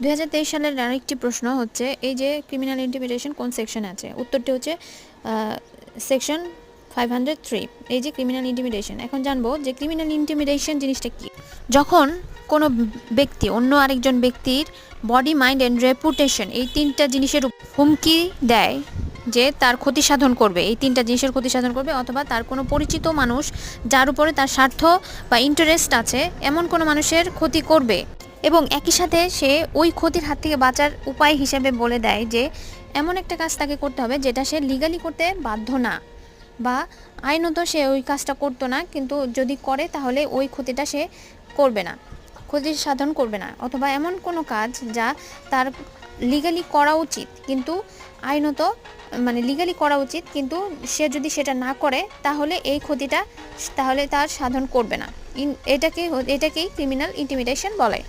দুই হাজার তেইশ সালের আরেকটি প্রশ্ন হচ্ছে, এই যে ক্রিমিনাল ইন্টিমিডেশন কোন সেকশন আছে? উত্তরটি হচ্ছে সেকশন ফাইভ হান্ড্রেড থ্রি এই যে ক্রিমিনাল ইন্টিমিডেশন এখন জানব যে ক্রিমিনাল ইন্টিমিডেশন জিনিসটা কি? যখন কোনো ব্যক্তি, অন্য আরেকজন ব্যক্তির বডি মাইন্ড অ্যান্ড রেপুটেশন এই তিনটা জিনিসের হুমকি দেয় যে তার ক্ষতি সাধন করবে, এই তিনটা জিনিসের ক্ষতি সাধন করবে, অথবা তার কোনো পরিচিত মানুষ যার উপরে তার স্বার্থ বা ইন্টারেস্ট আছে, এমন কোনো মানুষের ক্ষতি করবে। এবং একই সাথে সে ওই ক্ষতির হাত থেকে বাঁচার উপায় হিসেবে বলে দেয় যে, এমন একটা কাজ তাকে করতে হবে যেটা সে লিগালি করতে বাধ্য না বা আইনত সে ওই কাজটা করতো না, কিন্তু যদি করে তাহলে ওই ক্ষতিটা সে করবে না ক্ষতি সাধন করবে না। অথবা এমন কোনো কাজ যা তার লিগালি করা উচিত, কিন্তু আইনত মানে লিগালি করা উচিত, কিন্তু সে যদি সেটা না করে তাহলে এই ক্ষতিটা তাহলে তার সাধন করবে না। এটাকে, এটাকেই ক্রিমিনাল ইন্টিমিডেশন বলে।